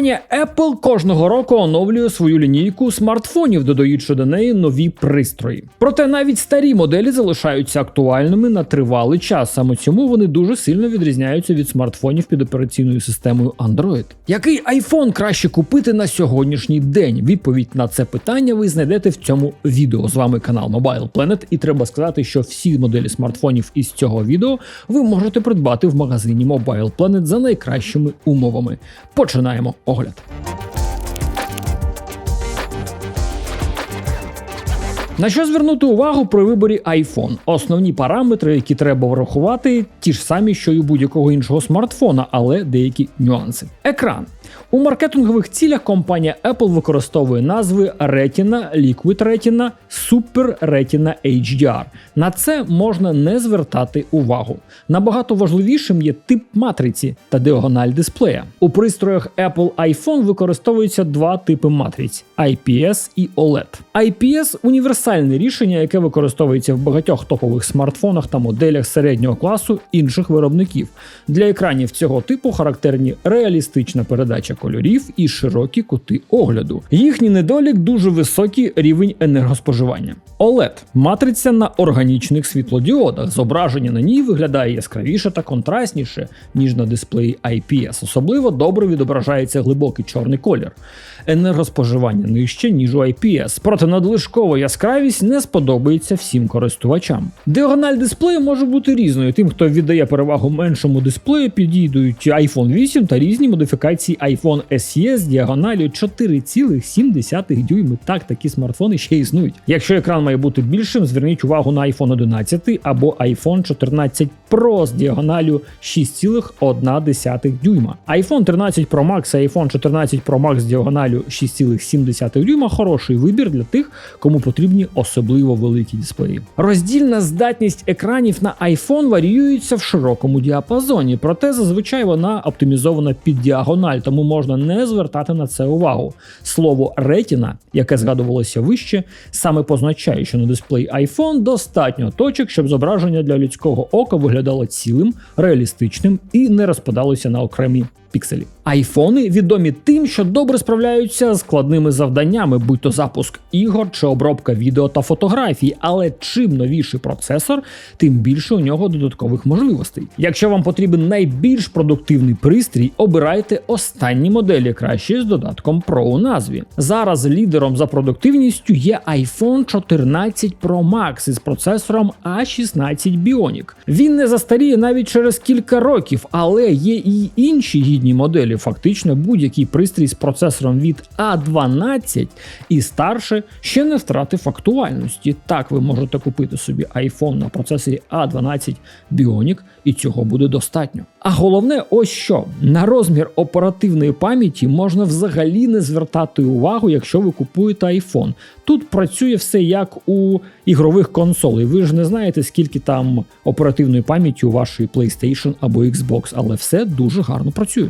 Компанія Apple кожного року оновлює свою лінійку смартфонів, додаючи до неї нові пристрої. Проте навіть старі моделі залишаються актуальними на тривалий час. Саме цьому вони дуже сильно відрізняються від смартфонів під операційною системою Android. Який iPhone краще купити на сьогоднішній день? Відповідь на це питання ви знайдете в цьому відео. З вами канал Mobile Planet, і треба сказати, що всі моделі смартфонів із цього відео ви можете придбати в магазині Mobile Planet за найкращими умовами. Починаємо огляд. На що звернути увагу при виборі iPhone? Основні параметри, які треба врахувати, ті ж самі, що й у будь-якого іншого смартфона, але деякі нюанси. Екран. У маркетингових цілях компанія Apple використовує назви Retina, Liquid Retina, Super Retina HDR. На це можна не звертати увагу. Набагато важливішим є тип матриці та діагональ дисплея. У пристроях Apple iPhone використовуються два типи матриць IPS і OLED. IPS універсальне рішення, яке використовується в багатьох топових смартфонах та моделях середнього класу інших виробників. Для екранів цього типу характерні реалістична передача кольорів і широкі кути огляду. Їхній недолік дуже високий рівень енергоспоживання. OLED матриця на органічних світлодіодах. Зображення на ній виглядає яскравіше та контрастніше, ніж на дисплеї IPS. Особливо добре відображається глибокий чорний колір. Енергоспоживання нижче, ніж у IPS, проте надлишкова яскравість не сподобається всім користувачам. Діагональ дисплею може бути різною. Тим, хто віддає перевагу меншому дисплею, підійдуть iPhone 8 та різні модифікації iPhone SE з діагоналю 4,7 дюйми. Так, такі смартфони ще існують. Якщо екран має бути більшим, зверніть увагу на iPhone 11 або iPhone 14 Pro з діагоналю 6,1 дюйма. iPhone 13 Pro Max і iPhone 14 Pro Max з діагоналю 6,7 дюйма хороший вибір для тих, кому потрібні особливо великі дисплеї. Роздільна здатність екранів на iPhone варіюється в широкому діапазоні, проте зазвичай вона оптимізована під діагональ, тому можна не звертати на це увагу. Слово Retina, яке згадувалося вище, саме позначає, що на дисплеї iPhone достатньо точок, щоб зображення для людського ока виглядало цілим, реалістичним і не розпадалося на окремі пікселі. Айфони відомі тим, що добре справляються з складними завданнями, будь то запуск ігор чи обробка відео та фотографій. Але чим новіший процесор, тим більше у нього додаткових можливостей. Якщо вам потрібен найбільш продуктивний пристрій, обирайте останні моделі краще з додатком Pro у назві. Зараз лідером за продуктивністю є iPhone 14 Pro Max із процесором A16 Bionic. Він не застаріє навіть через кілька років, але є і інші гідні моделі. Фактично, будь-який пристрій з процесором від A12 і старше ще не втратив актуальності. Так, ви можете купити собі iPhone на процесорі A12 Bionic, і цього буде достатньо. А головне, ось що на розмір оперативної пам'яті можна взагалі не звертати увагу, якщо ви купуєте iPhone. Тут працює все як у ігрових консолей. Ви ж не знаєте, скільки там оперативної пам'яті у вашої PlayStation або Xbox, але все дуже гарно працює.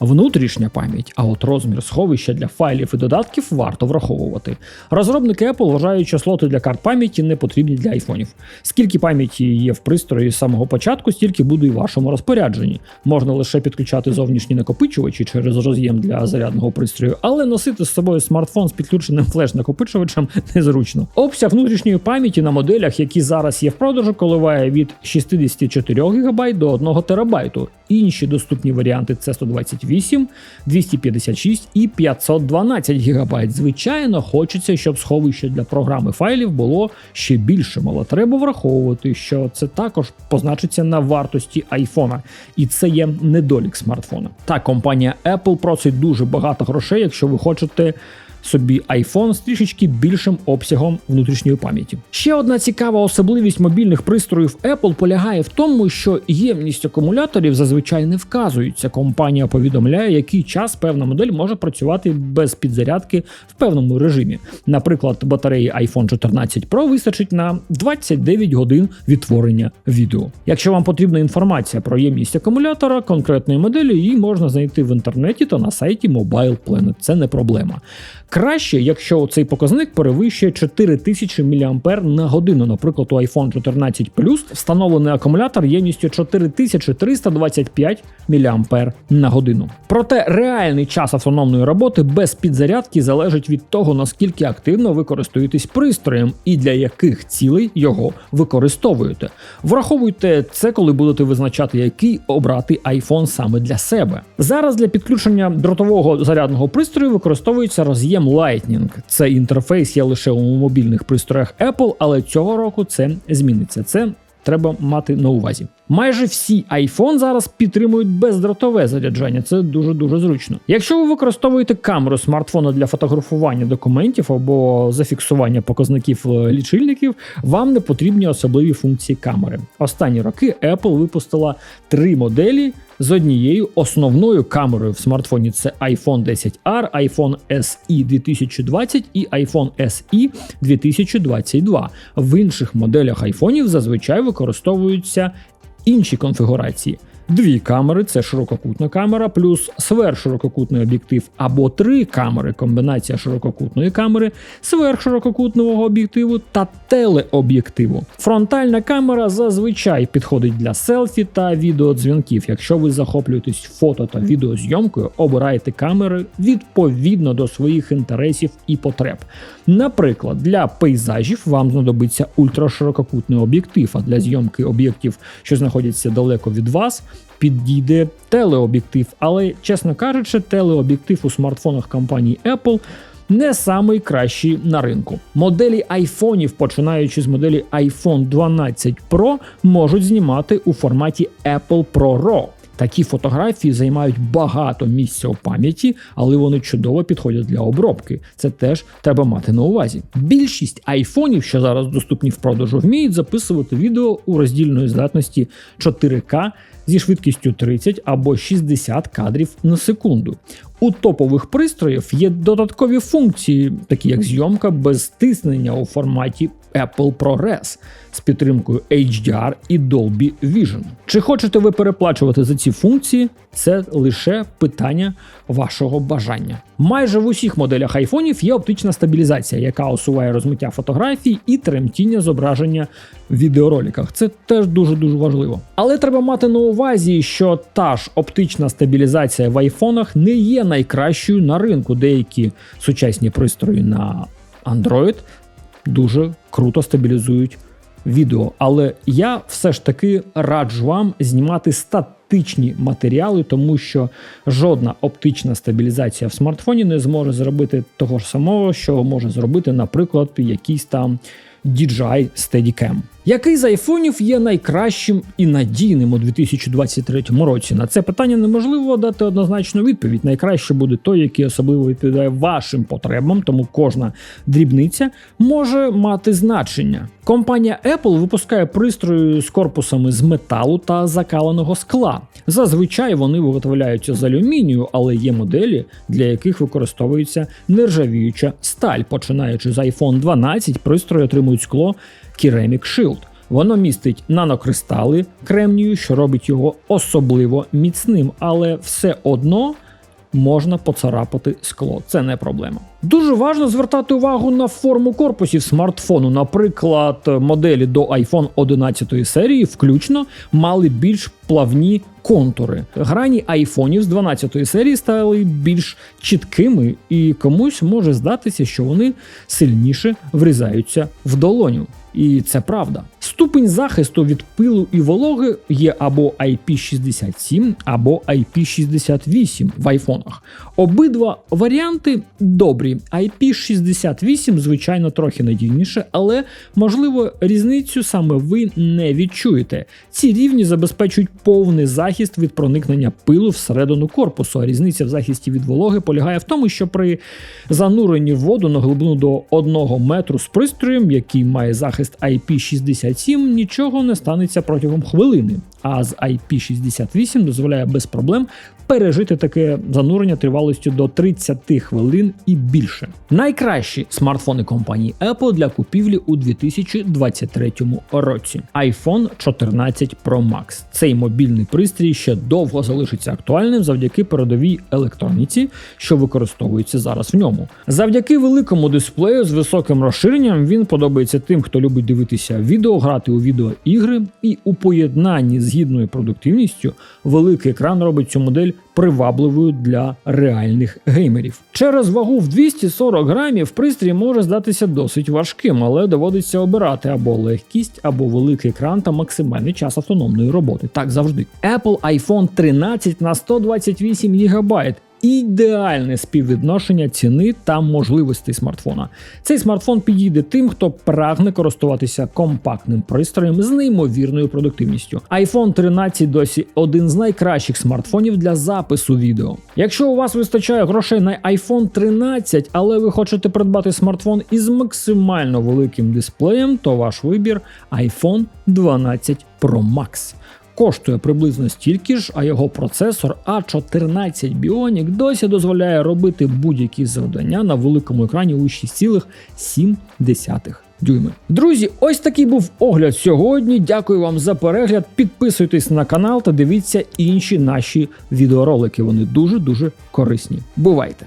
Внутрішня пам'ять, а от розмір сховища для файлів і додатків варто враховувати. Розробники Apple вважають, що слоти для карт пам'яті не потрібні для айфонів. Скільки пам'яті є в пристрої з самого початку, стільки буде і в вашому розпорядженні. Можна лише підключати зовнішні накопичувачі через роз'єм для зарядного пристрою, але носити з собою смартфон з підключеним флеш-накопичувачем незручно. Обсяг внутрішньої пам'яті на моделях, які зараз є в продажу, коливає від 64 ГБ до 1 ТБ. Інші доступні варіанти це 128, 256 і 512 ГБ. Звичайно, хочеться, щоб сховище для програми файлів було ще більшим, але треба враховувати, що це також позначиться на вартості айфона, і це є недолік смартфона. Та компанія Apple просить дуже багато грошей, якщо ви хочете собі iPhone з трішечки більшим обсягом внутрішньої пам'яті. Ще одна цікава особливість мобільних пристроїв Apple полягає в тому, що ємність акумуляторів зазвичай не вказується. Компанія повідомляє, який час певна модель може працювати без підзарядки в певному режимі. Наприклад, батареї iPhone 14 Pro вистачить на 29 годин відтворення відео. Якщо вам потрібна інформація про ємність акумулятора конкретної моделі, її можна знайти в інтернеті та на сайті Mobile Planet. Це не проблема. Краще, якщо цей показник перевищує 4000 мА на годину. Наприклад, у iPhone 14 Plus встановлений акумулятор ємністю 4325 мА на годину. Проте реальний час автономної роботи без підзарядки залежить від того, наскільки активно ви користуєтесь пристроєм і для яких цілей його використовуєте. Враховуйте це, коли будете визначати, який обрати iPhone саме для себе. Зараз для підключення дротового зарядного пристрою використовується роз'єм Lightning. Цей інтерфейс є лише у мобільних пристроях Apple, але цього року це зміниться. Це треба мати на увазі. Майже всі iPhone зараз підтримують бездротове заряджання. Це дуже дуже зручно. Якщо ви використовуєте камеру смартфона для фотографування документів або зафіксування показників е, лічильників, вам не потрібні особливі функції камери. Останні роки Apple випустила три моделі. З однією основною камерою в смартфоні це iPhone 10R, iPhone SE 2020 і iPhone SE 2022. В інших моделях айфонів зазвичай використовуються інші конфігурації. Дві камери це ширококутна камера, плюс сверхширококутний об'єктив, або три камери, комбінація ширококутної камери, сверхширококутного об'єктиву та телеоб'єктиву. Фронтальна камера зазвичай підходить для селфі та відеодзвінків. Якщо ви захоплюєтесь фото та відеозйомкою, обирайте камери відповідно до своїх інтересів і потреб. Наприклад, для пейзажів вам знадобиться ультраширококутний об'єктив, а для зйомки об'єктів, що знаходяться далеко від вас, підійде телеоб'єктив. Але, чесно кажучи, телеоб'єктив у смартфонах компанії Apple. Не самий кращий на ринку. Моделі айфонів, починаючи з моделі iPhone 12 Pro, можуть знімати у форматі Apple Pro RAW. Такі фотографії займають багато місця у пам'яті, але вони чудово підходять для обробки. Це теж треба мати на увазі. Більшість айфонів, що зараз доступні в продажу, вміють записувати відео у роздільної здатності 4К зі швидкістю 30 або 60 кадрів на секунду. У топових пристроїв є додаткові функції, такі як зйомка без стиснення у форматі Apple ProRes з підтримкою HDR і Dolby Vision. Чи хочете ви переплачувати за ці функції? Це лише питання вашого бажання. Майже в усіх моделях айфонів є оптична стабілізація, яка усуває розмиття фотографій і тремтіння зображення в відеороликах. Це теж дуже дуже важливо. Але треба мати на увазі, що та ж оптична стабілізація в айфонах не є найкращою на ринку. Деякі сучасні пристрої на Android дуже круто стабілізують відео. Але я все ж таки раджу вам знімати статичні матеріали, тому що жодна оптична стабілізація в смартфоні не зможе зробити того ж самого, що може зробити, наприклад, якийсь там DJI Steadicam. Який з айфонів є найкращим і надійним у 2023 році? На це питання неможливо дати однозначну відповідь. Найкраще буде той, який особливо відповідає вашим потребам, тому кожна дрібниця може мати значення. Компанія Apple випускає пристрої з корпусами з металу та закаленого скла. Зазвичай вони виготовляються з алюмінію, але є моделі, для яких використовується нержавіюча сталь. Починаючи з iPhone 12, пристрої отримують скло Ceramic Shield. Воно містить нанокристали кремнію, що робить його особливо міцним, але все одно можна поцарапати скло. Це не проблема. Дуже важливо звертати увагу на форму корпусів смартфону. Наприклад, моделі до iPhone 11 серії включно мали більш плавні контури. Грані айфонів з 12 серії стали більш чіткими, і комусь може здатися, що вони сильніше врізаються в долоню. І це правда. Ступень захисту від пилу і вологи є або IP67, або IP68 в айфонах. Обидва варіанти добрі. IP68, звичайно, трохи надійніше, але можливо різницю саме ви не відчуєте. Ці рівні забезпечують повний захист від проникнення пилу всередину корпусу. А різниця в захисті від вологи полягає в тому, що при зануренні в воду на глибину до 1 метру з пристроєм, який має захист IP67, нічого не станеться протягом хвилини. А з IP68 дозволяє без проблем пережити таке занурення тривалістю до 30 хвилин і більше. Найкращі смартфони компанії Apple для купівлі у 2023 році. iPhone 14 Pro Max. Цей мобільний пристрій ще довго залишиться актуальним завдяки передовій електроніці, що використовується зараз в ньому. Завдяки великому дисплею з високим розширенням він подобається тим, хто любить дивитися відео, грати у відеоігри, і у поєднанні з гідною продуктивністю великий екран робить цю модель привабливою для реальних геймерів. Через вагу в 240 грамів пристрій може здатися досить важким, але доводиться обирати або легкість, або великий екран та максимальний час автономної роботи. Так завжди. Apple iPhone 13 на 128 ГБ. Ідеальне співвідношення ціни та можливостей смартфона. Цей смартфон підійде тим, хто прагне користуватися компактним пристроєм з неймовірною продуктивністю. iPhone 13 досі один з найкращих смартфонів для запису відео. Якщо у вас вистачає грошей на iPhone 13, але ви хочете придбати смартфон із максимально великим дисплеєм, то ваш вибір iPhone 12 Pro Max коштує приблизно стільки ж, а його процесор A14 Bionic досі дозволяє робити будь-які завдання на великому екрані у 6,7 дюйми. Друзі, ось такий був огляд сьогодні. Дякую вам за перегляд. Підписуйтесь на канал та дивіться інші наші відеоролики. Вони дуже дуже корисні. Бувайте!